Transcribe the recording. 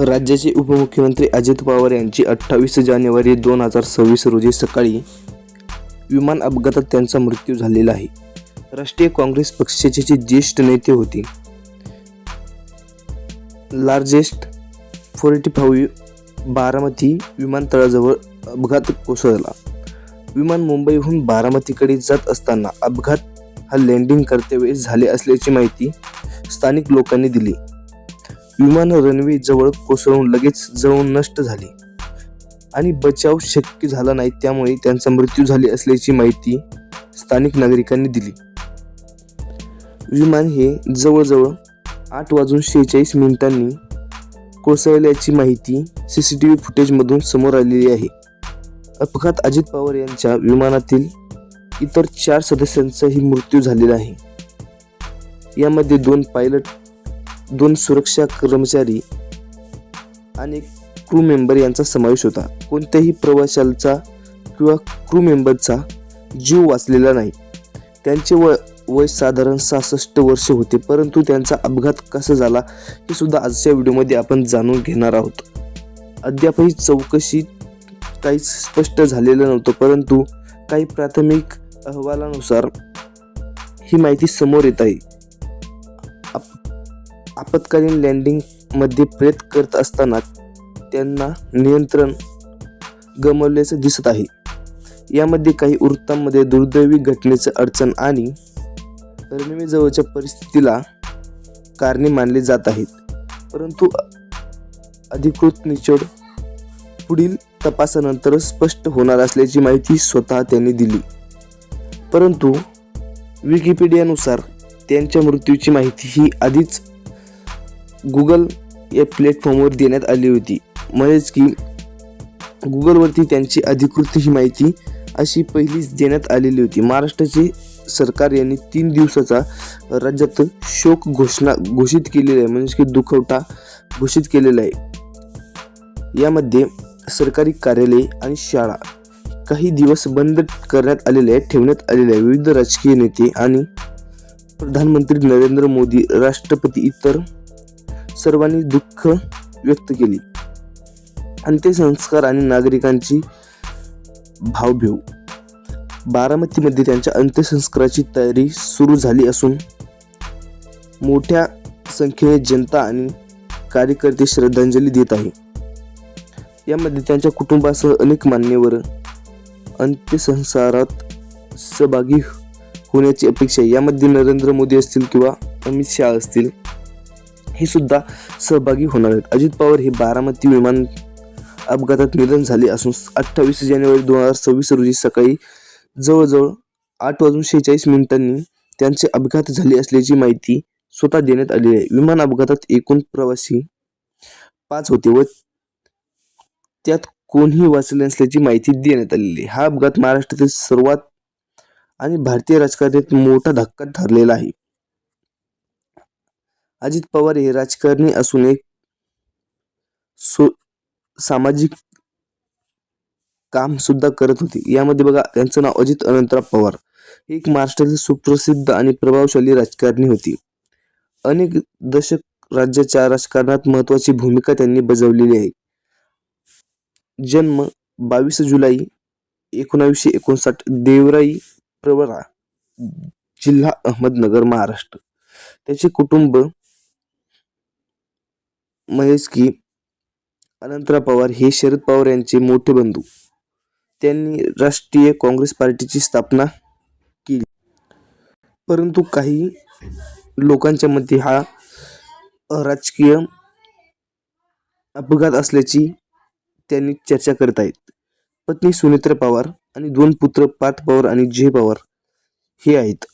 राज्याचे उपमुख्यमंत्री अजित पवार यांची अठ्ठावीस जानेवारी दोन हजार सव्वीस रोजी सकाळी विमान अपघातात त्यांचा मृत्यू झालेला आहे. राष्ट्रीय काँग्रेस पक्षाचे जे ज्येष्ठ नेते होते. लार्जेस्ट फोर्टी फाईव्ह बारामती विमानतळाजवळ अपघात कोसळला. विमान मुंबईहून बारामतीकडे जात असताना अपघात हा लँडिंग करतेवेळेस झाले असल्याची माहिती स्थानिक लोकांनी दिली. विमान रनवे जवळ कोसळून लगेच जळून नष्ट झाले. आणि बचाव शक्य झाला नाही त्यामुळे त्यांचा मृत्यू झाले असल्याची माहिती स्थानिक नागरिकांनी दिली. विमान हे जवळजवळ आठ वाजून शेहेचाळीस मिनिटांनी कोसळल्याची माहिती सी सी टी व्ही फुटेजमधून समोर आलेली आहे. अपघात अजित पवार यांच्या विमानातील इतर चार सदस्यांचाही मृत्यू झालेला आहे. यामध्ये दोन पायलट दोन सुरक्षा कर्मचारी आणि क्रू मेंबर यांचा समावेश होता. कोणत्याही प्रवाशांचा किंवा क्रू मेंबरचा जीव वाचलेला नाही. त्यांचे वय वय साधारण सहासष्ट वर्ष होते परंतु त्यांचा अपघात कसा झाला हे सुद्धा आजच्या व्हिडिओमध्ये आपण जाणून घेणार आहोत. अद्यापही चौकशी काहीच स्पष्ट झालेलं नव्हतं परंतु काही प्राथमिक अहवालानुसार ही माहिती समोर येत आहे. आपत्कालीन लँडिंगमध्ये प्रयत्न करत असताना त्यांना नियंत्रण गमावल्याचं दिसत आहे. यामध्ये काही वृत्तांमध्ये दुर्दैवी घटनेचं अडचण आणि रणवेजवळच्या परिस्थितीला कारणे मानले जात आहेत. परंतु अधिकृत निचड पुढील तपासानंतर स्पष्ट होणार असल्याची माहिती स्वतः त्यांनी दिली. परंतु विकिपीडियानुसार त्यांच्या मृत्यूची माहिती ही आधीच गुगल या प्लॅटफॉर्मवर देण्यात आली होती. म्हणजेच की गुगलवरती त्यांची अधिकृत ही माहिती अशी पहिलीच देण्यात आलेली होती. महाराष्ट्राचे सरकार यांनी तीन दिवसाचा राज्यात शोक घोषणा घोषित केलेला आहे. म्हणजे की दुखवटा घोषित केलेला आहे. यामध्ये सरकारी कार्यालय आणि शाळा काही दिवस बंद करण्यात आलेले आहे ठेवण्यात आलेले आहे विविध राजकीय नेते आणि प्रधानमंत्री नरेंद्र मोदी राष्ट्रपती इतर सर्वांनी दुःख व्यक्त केली. अंत्यसंस्कार आणि नागरिकांची भावभेव. बारामतीमध्ये त्यांच्या अंत्यसंस्काराची तयारी सुरू झाली असून मोठ्या संख्येने जनता आणि कार्यकर्ते श्रद्धांजली देत आहे. यामध्ये त्यांच्या कुटुंबासह अनेक मान्यवर अंत्यसंस्कारात सहभागी होण्याची अपेक्षा आहे. यामध्ये नरेंद्र मोदी असतील किंवा अमित शहा असतील हे सुद्धा सहभागी होणार आहेत. अजित पवार हे बारामती विमान अपघातात निधन झाले असून अठ्ठावीस जानेवारी दोन हजार सव्वीस रोजी सकाळी जवळजवळ आठ वाजून शेहेचाळीस मिनिटांनी त्यांचे अपघात झाले असल्याची माहिती स्वतः देण्यात आली आहे. विमान अपघातात एकूण प्रवासी पाच होते व त्यात कोणीही वाचले नसल्याची माहिती देण्यात आलेली हा अपघात महाराष्ट्रातील सर्वात आणि भारतीय राजकारणात मोठा धक्का ठरलेला आहे. अजित पवार हे राजकारणी असून एक सो सामाजिक काम सुद्धा करत होते. यामध्ये बघा त्यांचं नाव अजित अनंतराव पवार. हे एक महाराष्ट्रातील सुप्रसिद्ध आणि प्रभावशाली राजकारणी होती. अनेक दशक राज्याच्या राजकारणात महत्वाची भूमिका त्यांनी बजावलेली आहे. जन्म बावीस जुलै एकोणावीसशे एकोणसाठ देवराई प्रवरा जिल्हा अहमदनगर महाराष्ट्र. त्याचे कुटुंब महेश की अनंतराव पवार हे शरद पवार यांचे मोठे बंधू. त्यांनी राष्ट्रीय काँग्रेस पार्टीची स्थापना केली. परंतु काही लोकांच्या मते हा राजकीय अपघात असल्याची त्यांनी चर्चा करत आहेत. पत्नी सुनेत्रा पवार आणि दोन पुत्र पार्थ पवार आणि जय पवार हे आहेत.